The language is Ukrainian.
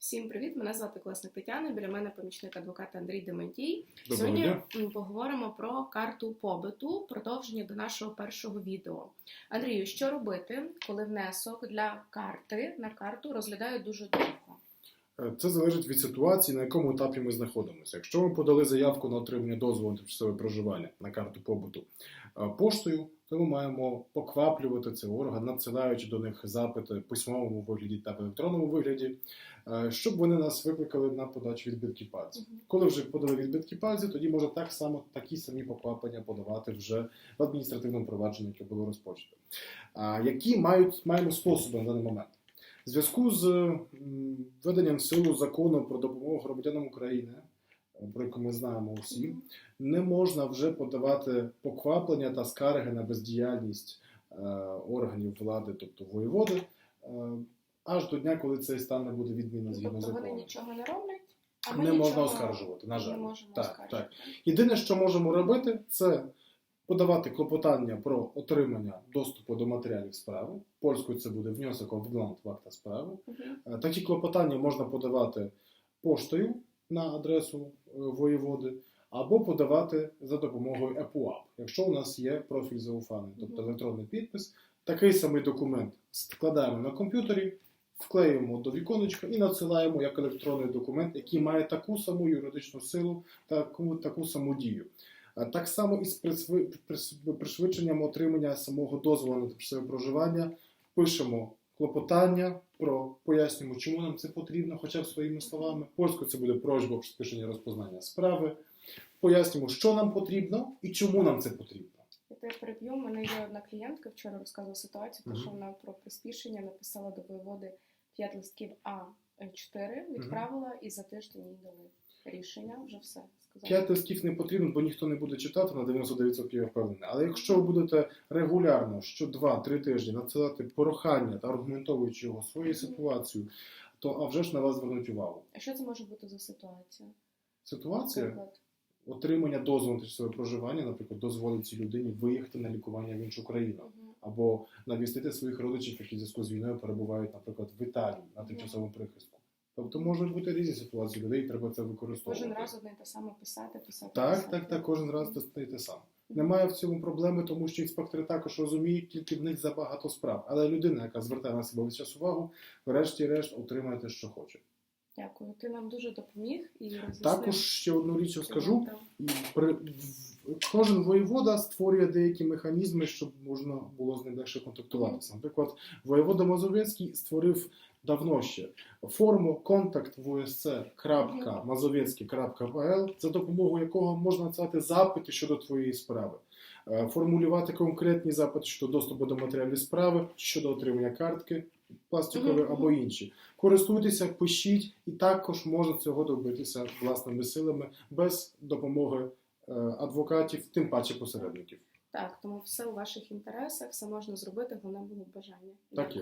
Всім привіт! Мене звати Класник Тетяна. Біля мене помічник адвоката Андрій Дементій. Сьогодні дня. поговоримо про карту побиту, продовження до нашого першого відео. Андрію, що робити, коли внесок для карти на карту розглядають дуже довго? Е, Це залежить від ситуації, на якому етапі ми знаходимося. Якщо ми подали заявку на отримання дозволу на тимчасове проживання на карту побуту е, поштою, то ми маємо покваплювати цей орган, надсилаючи до них запити в письмовому вигляді та в електронному вигляді, е, щоб вони нас викликали на подачу відбитків пальців. Коли вже подали відбитки пальців, тоді можна так само такі самі покваплення подавати вже в адміністративному провадженні, яке було розпочато. А які мають маємо способи на даний момент? В зв'язку з введенням в силу закону про допомогу громадянам України, про яку ми знаємо усі, не можна вже подавати покваплення та скарги на бездіяльність е, органів влади, тобто воєводи, е, аж до дня, коли цей стан не буде відмінено згідно Тобто вони нічого не роблять, а Не можна оскаржувати, на жаль. Так, оскаржувати. Єдине, що можемо робити, це подавати клопотання про отримання доступу до матеріалів справи. Польською це буде внесок в акта справи. Е, Такі клопотання можна подавати поштою на адресу воєводи, або подавати за допомогою ЕПУАП, якщо у нас є профіль зауфаний, тобто електронний підпис. Такий самий документ складаємо на комп'ютері, вклеюємо до віконечка і надсилаємо як електронний документ, який має таку саму юридичну силу, таку, таку саму дію. Так само і з пришвидшенням отримання самого дозволу на проживання пишемо клопотання про пояснюємо, чому нам це потрібно, хоча б своїми словами. Польською це буде просьба про пришвидшення розпознання справи. Пояснюємо, що нам потрібно і чому нам це потрібно. Я переб'ю. У мене є одна клієнтка, вчора розказувала ситуацію, про що вона про приспішення написала до воєводи 5 листків А4, відправила і за тиждень їй дали рішення, вже все сказала. П'ять листків не потрібно, бо ніхто не буде читати на 99% я впевнений. Але якщо ви будете регулярно, що 2-3 тижні надсилати прохання та аргументовуючи його своєю ситуацією, то а вже ж на вас звернуть увагу. А що це може бути за ситуація? Ситуація Наприклад, отримання дозволу на тимчасове проживання, наприклад, дозволить цій людині виїхати на лікування в іншу країну. Мгм. або навістити своїх родичів, які в зв'язку з війною перебувають, наприклад, в Італії на тимчасовому прихистку. Тобто можуть бути різні ситуації людей, треба це використовувати. кожен раз одне те саме писати, писати. Так, писати. так, так, кожен раз те те саме. Немає в цьому проблеми, тому що інспектори також розуміють, тільки в них забагато справ. Але людина, яка звертає на себе весь час увагу, врешті-решт отримає те, що хоче. Дякую. Ти нам дуже допоміг і роз'яснив. Також ще одну річ розкажу. При, кожен воєвода створює деякі механізми, щоб можна було з ним легше контактуватися. Наприклад, воєвода Мазовецький створив давно ще форму контакт за допомогою якого можна надсилати запити щодо твоєї справи, е, формулювати конкретні запити щодо доступу до матеріалів справи, щодо отримання картки пластикової або інші. Користуйтеся, пишіть, і також можна цього добитися власними силами без допомоги адвокатів, тим паче посередників. Так, тому все у ваших інтересах, все можна зробити, головне було бажання. Так є.